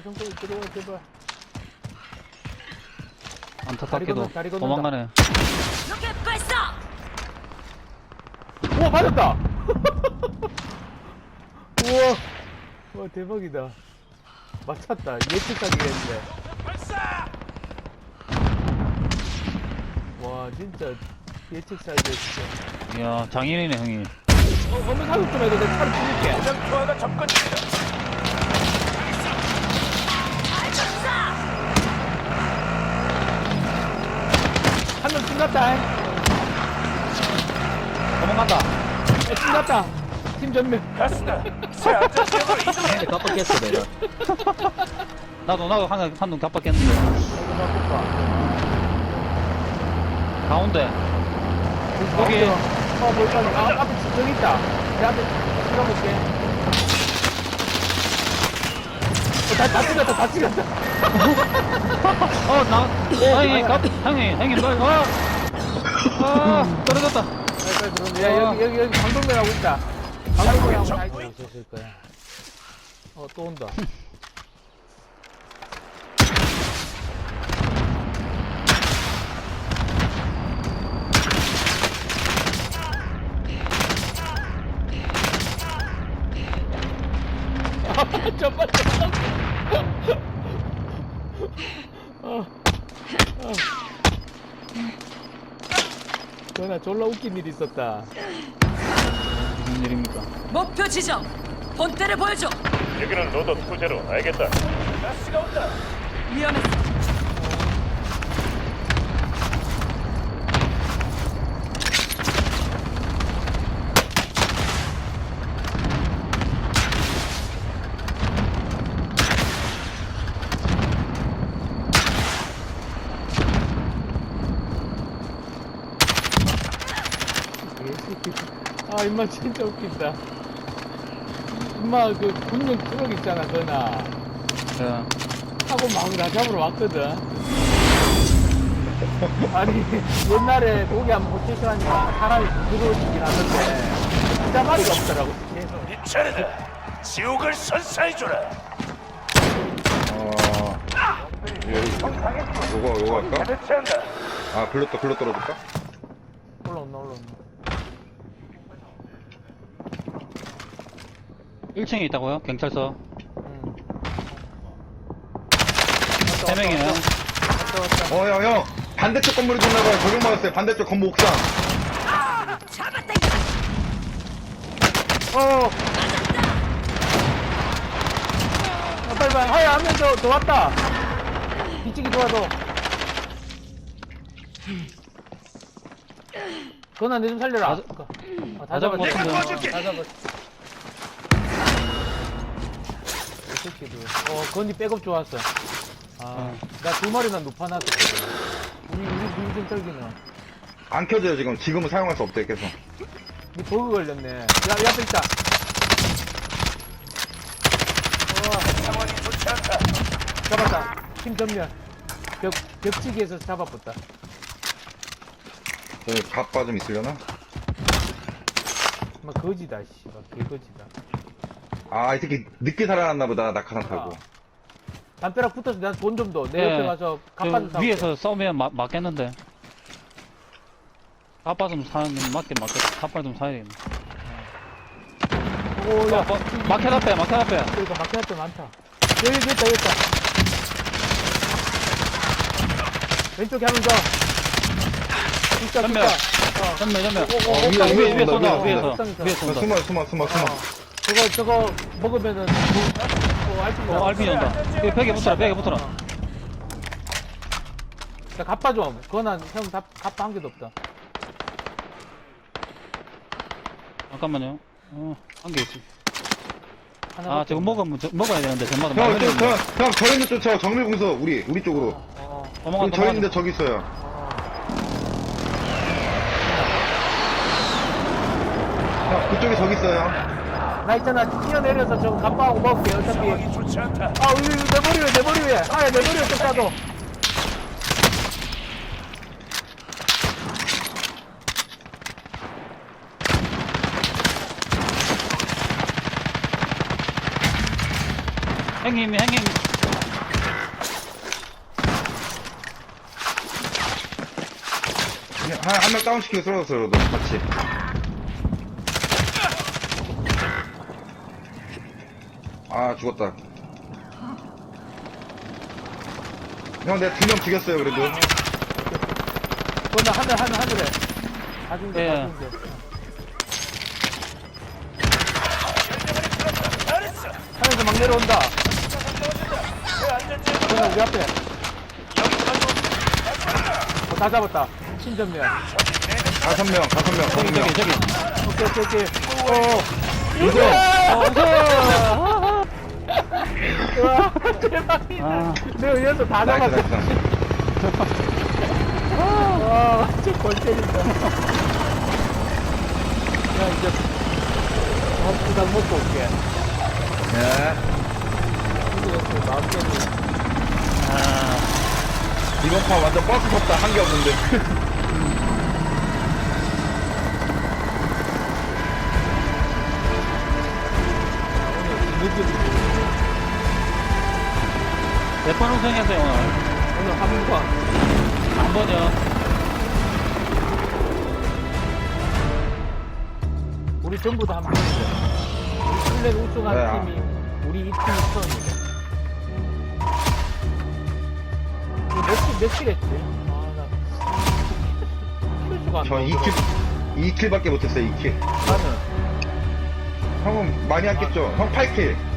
사정거리 들어와 제발 안타깝게도 건너, 다리 건넌다. 도망가네. 로켓 발사! 우와 맞았다 우와 와 대박이다 맞췄다 예측하기가 했는데 와 진짜 예측 잘 됐어 이야, 장인이네, 형이. 어, 어느 사격 좀 해도 내 차를 죽일게 투하가 접근 중이다. 한명 끝났다 도망간다. 야, 끝났다 팀 전멸 가스다. 새 안전 지역으로 이동해. 깜빡했어 내가 나도, 나도 한, 한눈 깜빡했는데. 가운데. 여기. 어 뭘까 아 앞에 저기 있다 내 앞에 찍어볼게 어, 다, 다 찍었다 다 찍었다 어, 나, 형이, 깜, 형이, 형님, 너, 어! 아, 떨어졌다. 야, 여기, 여기, 여기 방독면하고 있다. 방독면하고 다 있을 거야. 어, 또 온다. 아, 잠깐만, 잠깐만. 어, 어. 전화 졸라 웃긴 일 있었다. 무슨 일입니까? 목표 지점! 본때를 보여줘! 여기는 로더 투제로 알겠다. 가스가 온다. 위험했어. 개새끼. 아, 임마 진짜 웃긴다. 임마 그 군용 트럭 있잖아, 그나. 자, 타고 막 나 잡으러 왔거든. 아니, 옛날에 고기 한번 호치서 하니까 사람이 부드러워지긴 하던데, 진짜 말이가 없더라고. 계속. 네 차례다. 지옥을 선사해줘라. 어, 요거, 요거 할까? 아, 글로 또, 글로 떨어질까? 올라온나, 올라온나. 1층에 있다고요? 경찰서. 응. 세 명이네요. 왔다, 왔다. 어, 형, 형! 반대쪽 건물이 있나봐요. 적용 받았어요. 반대쪽 건물 옥상. 잡았다! 어! 아, 빨리 빨리 하야 한명 더, 더 왔다 뒤치기 좋아서 그건 안돼 좀 살려라 다 아, 잡았지? 같은데. 도와줄게. 다 잡았어 새끼도 어 건이 백업 좋았어 아 나 두 마리나 높아놨었거든 우리 우리 우리 경찰기는 안 켜져요, 지금. 지금은 사용할 수 없대요, 계속. 니 버그 걸렸네 야, 야 앞에 있다 어 상황이 좋지 않다. 잡았다. 팀 전면. 벽, 벽치기에서 잡아봤다. 저기 갑바 좀 있으려나? 막 거지다, 씨발. 개거지다. 아, 이 새끼 늦게 살아났나 보다, 낙하산 타고. 담벼락 붙어서 난돈좀 더. 내 네. 옆에 가서 그 갑판 사고. 위에서 싸우면 마, 맞겠는데. 아빠 좀 사는 맞게 맞게 아빠 좀 사야 되겠네. 오, 야. 어, 어, 마켓 앞에 마켓 앞에. 그러니까 마켓 때 많다. 여기, 여기 있다, 여기 있다. 왼쪽에 한 명 더. 진짜. 진짜. 어. 전면 전면. 어, 오, 위에, 위에 쏜다, 쏜다 위에 위에서. 위에 야, 쏜다. 숨어, 숨어, 숨어, 숨어. 어. 저거, 저거 먹으면은, 뭐, 어, 알피 어 알피 온다. 이 벽에 붙어라 벽에 붙어라. 야, 갑바 좀. 그거는 형 갑, 갑바 한 개도 없다. 잠깐만요. 어 한 개 있지. 하나 아 저거 먹으면 저, 먹어야 되는데 전마다 형, 말려야 저, 형, 형, 저 있는 쪽, 저 정밀공소, 우리, 우리 쪽으로. 어, 도망가 여기 저 있는데 도망가. 저기 있어요. 어. 형, 그쪽에 저기 있어요. 나 있잖아. 뛰어내려서 좀 간파하고 먹을게 어차피. 상황이 좋지 않다. 아 이거 이거 내 머리 위에 내 머리 왜아내 머리 위에 쏴도 형님 행님. 한 명 다운시키고 쓰러졌어요, 너도 같이. 아, 죽었다. 형, 내가 두 명 죽였어요, 그래도. 그건 나 하늘, 하늘, 하늘에. 가중대, 예. 가중대. 하늘에서 막 내려온다. 그냥 우리 앞에. 어, 다 잡았다. 신전면. 다섯 명, 다섯 명, 다섯 명. 저기, 저기. 오케이, 오케이, 오케이. 어, 이거. 어, 대박이다. 아. 내가 여기서 다 나이스, 잡았어. 나이스. 와, 저골 때린다. 야, 이제, 어, 부당 먹고 올게. 네. 이렇게 마음 때문에. 아, 이번 판 완전 버스 섰다, 한게 없는데. 오늘 늦은, 몇번 우승했어요, 오늘? 오늘 한 번. 한 번이요. 우리 전부 다 한 번이죠. 우리 플랜 우승한 네, 아. 팀이, 우리 이 팀이 처음이죠. 이거 몇 킬, 몇킬 했지? 아, 나. 킬수가 안 저 나오더라고. 2킬, 2킬밖에 못했어요, 2킬. 나는. 형은 많이 했겠죠? 형 8킬.